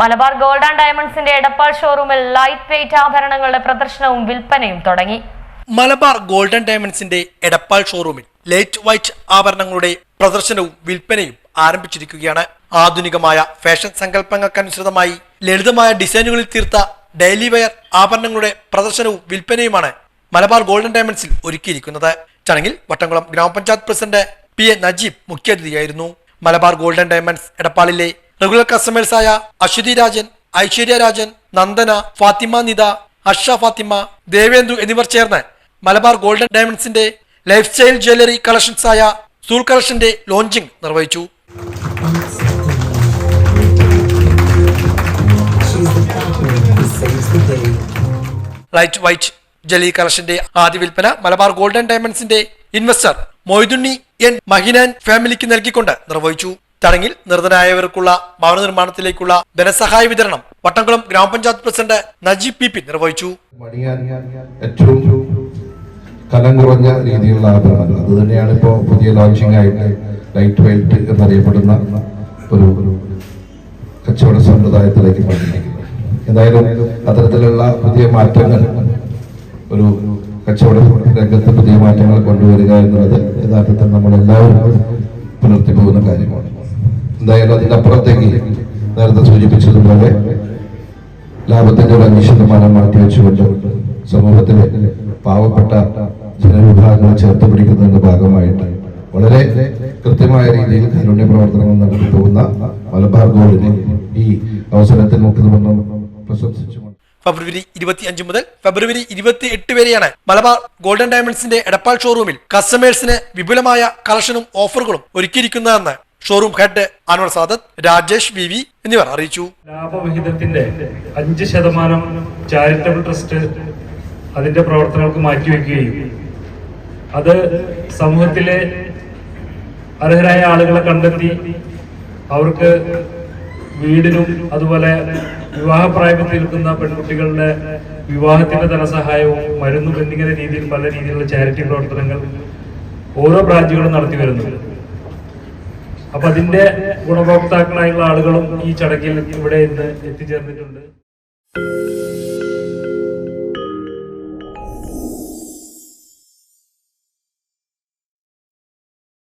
Malabar gold and ഡയമണ്ട്സിന്റെ എടപ്പാൾ ഷോറൂമിൽ light wait ആഭരണങ്ങളുടെ പ്രദർശനവും വിൽപ്പനയും തുടങ്ങി. മലബാർ ഗോൾഡൻ ഡയമണ്ട്സിന്റെ എടപ്പാൾ ഷോറൂമിൽ ലൈറ്റ് വൈറ്റ് ആഭരണങ്ങളുടെ പ്രദർശനവും വിൽപ്പനയും ആരംഭിച്ചിരിക്കുകയാണ്. ആധുനികമായ ഫാഷൻ സങ്കല്പങ്ങൾക്കനുസൃതമായി ലളിതമായ ഡിസൈനുകളിൽ തീർത്ത ഡെയിലി വെയർ ആഭരണങ്ങളുടെ പ്രദർശനവും വിൽപ്പനയുമാണ് മലബാർ ഗോൾഡൻ ഡയമണ്ട്സിൽ ഒരുക്കിയിരിക്കുന്നത്. ചടങ്ങിൽ വട്ടംകുളം ഗ്രാമപഞ്ചായത്ത് പ്രസിഡന്റ് പി എ നജീബ് മുഖ്യാതിഥിയായിരുന്നു. മലബാർ ഗോൾഡൻ ഡയമണ്ട്സ് എടപ്പാളിലെ റെഗുലർ കസ്റ്റമേഴ്സായ അശ്വതി രാജൻ ഐശ്വര്യ രാജൻ നന്ദന ഫാത്തിമ നിത അഷ ഫാത്തിമ ദേവേന്ദു എന്നിവർ ചേർന്ന് മലബാർ ഗോൾഡൻ ഡയമണ്ട്സിന്റെ ലൈഫ് സ്റ്റൈൽ ജ്വല്ലറി കളക്ഷൻസ് ആയ സൂൾ കളക്ഷന്റെ ലോഞ്ചിങ് നിർവഹിച്ചു. ലൈറ്റ് വൈറ്റ് ജലി കളക്ഷന്റെ ആദ്യ വിൽപ്പന മലബാർ ഗോൾഡൻ ഡയമണ്ട്സിന്റെ ഇൻവെസ്റ്റർ മൊയ്തുണ്ണി എൻ മഹിനാൻ ഫാമിലിക്ക് നൽകിക്കൊണ്ട് നിർവഹിച്ചു ചടങ്ങിൽ നിർധനായവർക്കുള്ള ഭവന നിർമ്മാണത്തിലേക്കുള്ള ധനസഹായ വിതരണം വട്ടംകുളം ഗ്രാമപഞ്ചായത്ത് പ്രസിഡന്റ് നജീബ് പി പി നിർവഹിച്ചു. ഏറ്റവും കനം കുറഞ്ഞ രീതിയിലുള്ള ആഭരണങ്ങൾ. അത് തന്നെയാണ് ഇപ്പോൾ പുതിയ ലോഞ്ചിങ് ലൈറ്റ് വെയിറ്റ് എന്നറിയപ്പെടുന്ന ഒരു കച്ചവട സമ്പ്രദായത്തിലേക്ക് മാറ്റിയിരിക്കുന്നത് എന്തായാലും അത്തരത്തിലുള്ള പുതിയ മാറ്റങ്ങൾ ഒരു കച്ചവട രംഗത്ത് പുതിയ മാറ്റങ്ങൾ കൊണ്ടുവരിക എന്നുള്ളത് യഥാർത്ഥത്തിൽ നമ്മളെല്ലാവരും പുലർത്തി പോകുന്ന കാര്യമാണ്. എന്തായാലും അതിനപ്പുറത്തേക്ക് നേരത്തെ സൂചിപ്പിച്ചതുപോലെ ലാഭത്തിന്റെ ഒരു അഞ്ച് ശതമാനം മാറ്റിവെച്ചുകൊണ്ട് സമൂഹത്തിലെ പാവപ്പെട്ട ജനവിഭാഗങ്ങളെ ചേർത്ത് പിടിക്കുന്നതിന്റെ ഭാഗമായിട്ട് വളരെ കൃത്യമായ രീതിയിൽ കാരുണ്യ പ്രവർത്തനങ്ങൾ നടത്തി പോകുന്ന മലബാർ ഗോൾഡിനെ ഈ അവസരത്തിൽ മുഖ്യമന്ത്രി പ്രശംസിച്ചു ഫെബ്രുവരി ഇരുപത്തിയഞ്ച് മുതൽ ഫെബ്രുവരി ഇരുപത്തി എട്ട് വരെയാണ് മലബാർ ഗോൾഡൻ ഡയമണ്ട്സിന്റെ എടപ്പാൾ ഷോറൂമിൽ കസ്റ്റമേഴ്സിന് വിപുലമായ കളക്ഷനും ഓഫറുകളും ഒരുക്കിയിരിക്കുന്നതെന്ന് showroom head Anwar Sadath Rajesh V V എന്നിവർ അറിയിച്ചു. ലാഭവിഹിതത്തിന്റെ അഞ്ച് ശതമാനം ചാരിറ്റബിൾ ട്രസ്റ്റ് അതിന്റെ പ്രവർത്തനങ്ങൾക്ക് മാറ്റിവെക്കുകയും അത് സമൂഹത്തിലെ അർഹരായ ആളുകളെ കണ്ടെത്തി അവർക്ക് വീടിനും അതുപോലെ വിവാഹപ്രായത്തിൽ നിൽക്കുന്ന പെൺകുട്ടികളുടെ വിവാഹത്തിന്റെ ധനസഹായവും മരുന്നും എന്നിങ്ങനെ രീതിയിൽ പല രീതിയിലുള്ള ചാരിറ്റി പ്രവർത്തനങ്ങൾ ഓരോ ബ്രാഞ്ചുകളും നടത്തി വരുന്നുണ്ട്. അപ്പൊ അതിന്റെ ഗുണഭോക്താക്കളായുള്ള ആളുകളും ഈ ചടങ്ങിൽ ഇവിടെ ഇന്ന് എത്തിച്ചേർന്നിട്ടുണ്ട്.